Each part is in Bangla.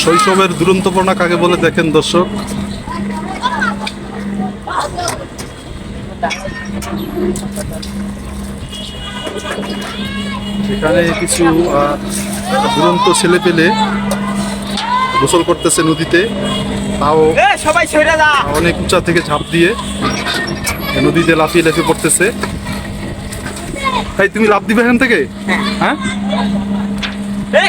শৈশবের দুরন্তপনা কাকে বলে দেখেন দর্শক? এখানে কিছু দুরন্ত ছেলে পেলে গোসল করতেছে নদীতে। তাও সবাই অনেক উঁচা থেকে ঝাঁপ দিয়ে নদীতে লাফিয়ে লাফিয়ে পড়তেছে। এই তুমি লাফ দিবে এখান থেকে? হ্যাঁ। এই,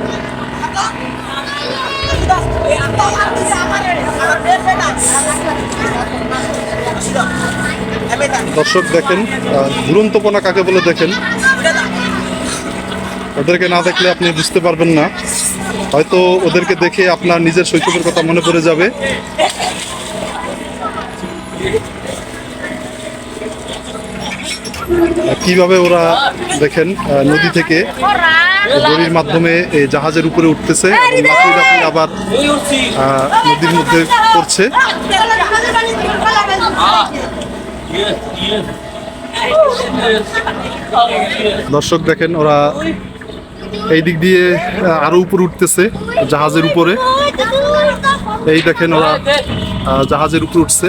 দর্শক দেখেন আহ, দুরন্তপনা কাকে বলে দেখেন? ওদেরকে না দেখলে আপনি বুঝতে পারবেন না। হয়তো ওদেরকে দেখে আপনার নিজের শৈশবের কথা মনে পড়ে যাবে। কীভাবে ওরা দেখেন নদী থেকে দড়ির মাধ্যমে এই জাহাজের উপরে উঠতেছে আবার আহ, নদীর মধ্যে পড়ছে। দর্শক দেখেন ওরা এই দিক দিয়ে আরও উপরে উঠতেছে জাহাজের উপরে। এই দেখেন ওরা আহ, জাহাজের উপরে উঠছে।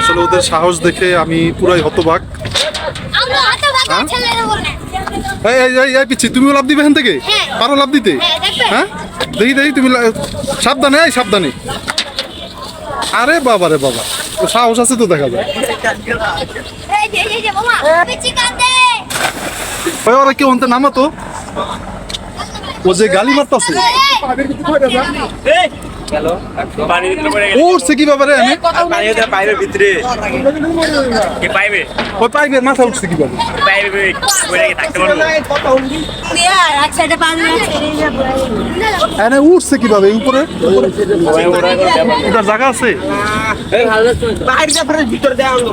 আসলে ওদের সাহস দেখে আমি পুরাই হতবাক। হ্যাঁ? এই এই এই এই পিচ্ছি তুমিও লাভ দিবে এখান থেকে? হ্যাঁ। পারো লাভ দিতে? হ্যাঁ, হ্যাঁ? দেখি দেখি তুমি সাবধানে এই সাবধানে। আরে বাবা রে বাবা ও সাহস আছে তো দেখা যায়। ওরা কেউ অন্তে নামাতো? ও যে গালি মারতাছে। পানির ভিতরে পড়ে গেল ও উঠছে কীভাবে রে এনে? পাইপের ভিতরে। পাইবে ওই পাইপের মাথা উঠছে পারব। এনে উঠছে কীভাবে উপরে? জায়গা আছে? বাইরে ভিতরে দেওয়া দেবো?